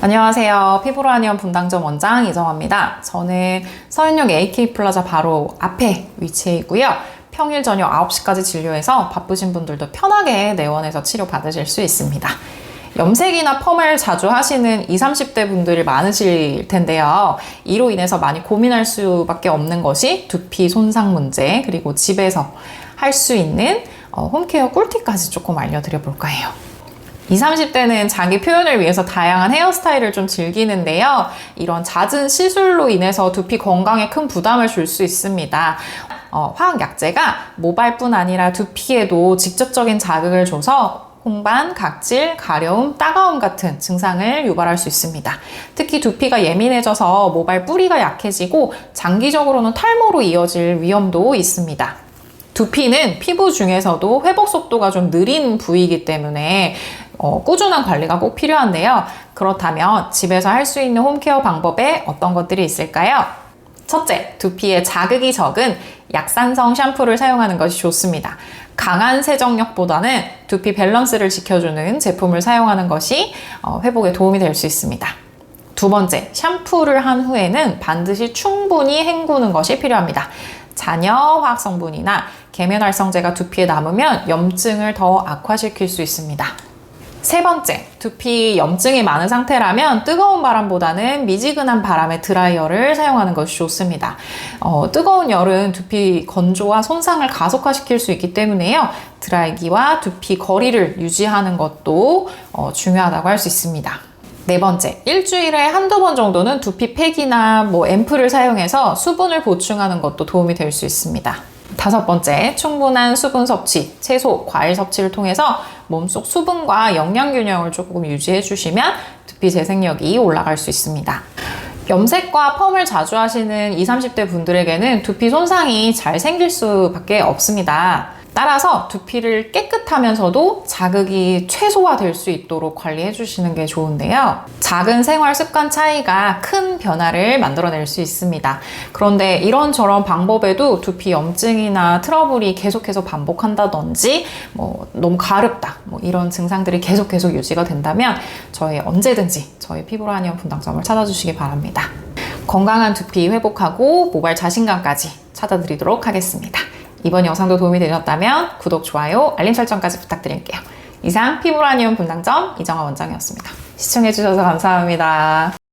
안녕하세요. 피부라니언 분당점 원장 이정화입니다. 저는 서현역 AK 플라자 바로 앞에 위치해 있고요. 평일 저녁 9시까지 진료해서 바쁘신 분들도 편하게 내원해서 치료 받으실 수 있습니다. 염색이나 펌을 자주 하시는 20, 30대 분들이 많으실 텐데요. 이로 인해서 많이 고민할 수밖에 없는 것이 두피 손상 문제, 그리고 집에서 할 수 있는 어, 홈케어 꿀팁까지 조금 알려드려 볼까 해요. 20, 30대는 자기 표현을 위해서 다양한 헤어스타일을 좀 즐기는데요. 이런 잦은 시술로 인해서 두피 건강에 큰 부담을 줄 수 있습니다. 어, 화학약제가 모발뿐 아니라 두피에도 직접적인 자극을 줘서 홍반, 각질, 가려움, 따가움 같은 증상을 유발할 수 있습니다. 특히 두피가 예민해져서 모발 뿌리가 약해지고 장기적으로는 탈모로 이어질 위험도 있습니다. 두피는 피부 중에서도 회복 속도가 좀 느린 부위이기 때문에 어, 꾸준한 관리가 꼭 필요한데요. 그렇다면 집에서 할 수 있는 홈케어 방법에 어떤 것들이 있을까요? 첫째, 두피에 자극이 적은 약산성 샴푸를 사용하는 것이 좋습니다. 강한 세정력보다는 두피 밸런스를 지켜주는 제품을 사용하는 것이 어, 회복에 도움이 될 수 있습니다. 두 번째, 샴푸를 한 후에는 반드시 충분히 헹구는 것이 필요합니다. 잔여 화학 성분이나 계면활성제가 두피에 남으면 염증을 더 악화시킬 수 있습니다. 세 번째, 두피 염증이 많은 상태라면 뜨거운 바람보다는 미지근한 바람의 드라이어를 사용하는 것이 좋습니다. 어, 뜨거운 열은 두피 건조와 손상을 가속화시킬 수 있기 때문에요. 드라이기와 두피 거리를 유지하는 것도 어, 중요하다고 할 수 있습니다. 네 번째, 일주일에 한두 번 정도는 두피 팩이나 뭐 앰플을 사용해서 수분을 보충하는 것도 도움이 될 수 있습니다. 다섯 번째, 충분한 수분 섭취, 채소, 과일 섭취를 통해서 몸속 수분과 영양 균형을 조금 유지해 주시면 두피 재생력이 올라갈 수 있습니다. 염색과 펌을 자주 하시는 20, 30대 분들에게는 두피 손상이 잘 생길 수밖에 없습니다. 따라서 두피를 깨끗하면서도 자극이 최소화될 수 있도록 관리해 주시는 게 좋은데요. 작은 생활 습관 차이가 큰 변화를 만들어낼 수 있습니다. 그런데 이런저런 방법에도 두피 염증이나 트러블이 계속해서 반복한다든지 뭐 너무 가렵다 뭐 이런 증상들이 계속 계속 유지가 된다면 저희 언제든지 저희 피부라니언 분당점을 찾아주시기 바랍니다. 건강한 두피 회복하고 모발 자신감까지 찾아드리도록 하겠습니다. 이번 영상도 도움이 되셨다면 구독, 좋아요, 알림 설정까지 부탁드릴게요. 이상 피부라니온 분당점 이정아 원장이었습니다. 시청해주셔서 감사합니다.